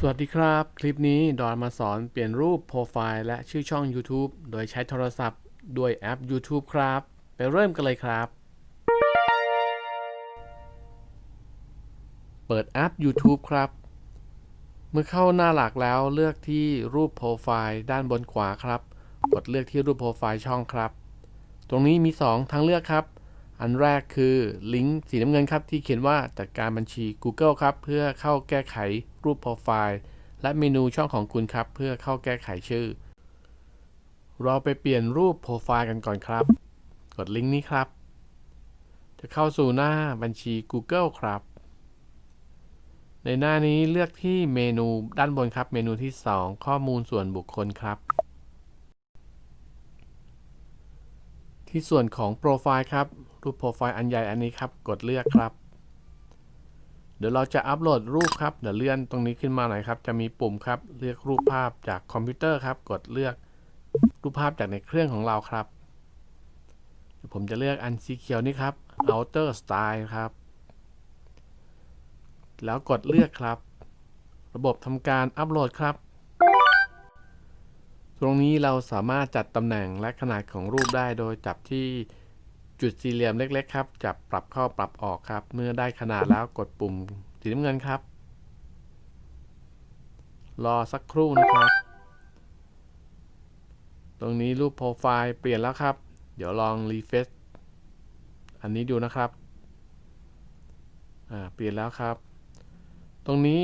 สวัสดีครับ คลิปนี้ดอนมาสอนเปลี่ยนรูปโปรไฟล์และชื่อช่อง YouTube โดยใช้โทรศัพท์ด้วยแอป YouTube ครับ ไปเริ่มกันเลยครับ เปิดแอป YouTube ครับ เมื่อเข้าหน้าหลักแล้วเลือกที่รูปโปรไฟล์ด้านบนขวาครับ กดเลือกที่รูปโปรไฟล์ช่องครับ ตรงนี้มี 2 ทางเลือกครับ อันแรกคือลิงก์สีน้ำเงินครับ ที่เขียนว่าจัดการบัญชี Google ครับ เพื่อเข้าแก้ไขรูปโปรไฟล์ และเมนูช่องของคุณครับ เพื่อเข้าแก้ไขชื่อ เราไปเปลี่ยนรูปโปรไฟล์กันก่อนครับ กดลิงก์นี้ครับ จะเข้าสู่หน้าบัญชี Google ครับ ในหน้านี้เลือกที่เมนูด้านบนครับ เมนูที่ 2 ข้อมูลส่วนบุคคลครับ ที่ส่วนของโปรไฟล์ครับ รูปโปรไฟล์อันใหญ่อันนี้ครับ กดเลือกครับ เดี๋ยวเราจะอัปโหลดรูปครับ เดี๋ยวเลื่อนตรงนี้ขึ้นมาหน่อยครับ จะมีปุ่มครับ เลือกรูปภาพจากคอมพิวเตอร์ครับ กดเลือกรูปภาพจากในเครื่องของเราครับเดี๋ยวผมจะเลือกอันสีเขียวนี่ครับ Outer Style ครับ แล้วกดเลือกครับ ระบบทำการอัปโหลดครับ ตรงนี้เราสามารถจัดตำแหน่งและขนาดของรูปได้โดยจับที่จุดสี่เหลี่ยมเล็ก ๆ ครับ จับปรับเข้าปรับออกครับ เมื่อได้ขนาดแล้วกดปุ่มสีน้ำเงินครับ รอสักครู่นะครับ ตรงนี้รูปโปรไฟล์เปลี่ยนแล้วครับ เดี๋ยวลองรีเฟซอันนี้ดูนะครับ อ่า เปลี่ยนแล้วครับ ตรงนี้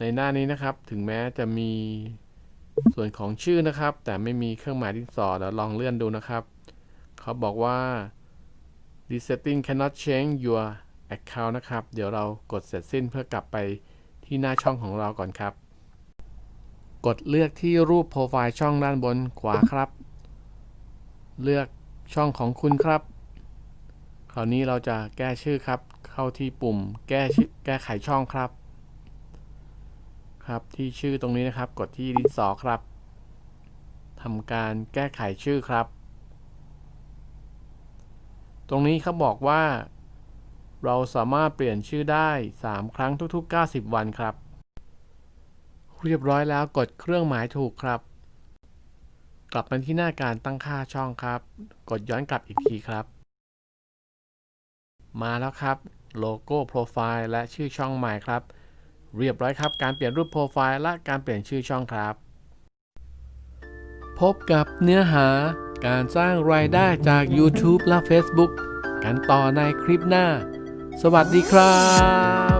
ในหน้านี้นะครับ ถึงแม้จะมี ส่วนของชื่อนะครับ แต่ไม่มีเครื่องหมายดินสอเดี๋ยวลองเลื่อนดูนะครับเขาบอกว่า resetting cannot change your account นะครับ เดี๋ยวเรากดเสร็จสิ้นเพื่อกลับไปที่หน้าช่องของเราก่อนครับ กดเลือกที่รูปโปรไฟล์ช่องด้านบนขวาครับ เลือกช่องของคุณครับ คราวนี้เราจะแก้ชื่อครับ เข้าที่ปุ่มแก้แก้ไขช่องครับ ครับที่ชื่อตรงนี้นะครับ กดที่ดินสอครับทำการแก้ไขชื่อครับ ตรงนี้เขาบอกว่า เราสามารถเปลี่ยนชื่อได้ 3 ครั้งทุก ๆ 90 วันครับ เรียบร้อยแล้วกดเครื่องหมายถูกครับ กลับมาที่หน้าการตั้งค่าช่องครับ กดย้อนกลับอีกทีครับ มาแล้วครับ โลโก้โปรไฟล์และชื่อช่องใหม่ครับ เรียบร้อยครับ การเปลี่ยนรูปโปรไฟล์และการเปลี่ยนชื่อช่องครับ พบกับเนื้อหาการสร้างรายได้จาก YouTube และ Facebook กันต่อในคลิปหน้า สวัสดีครับ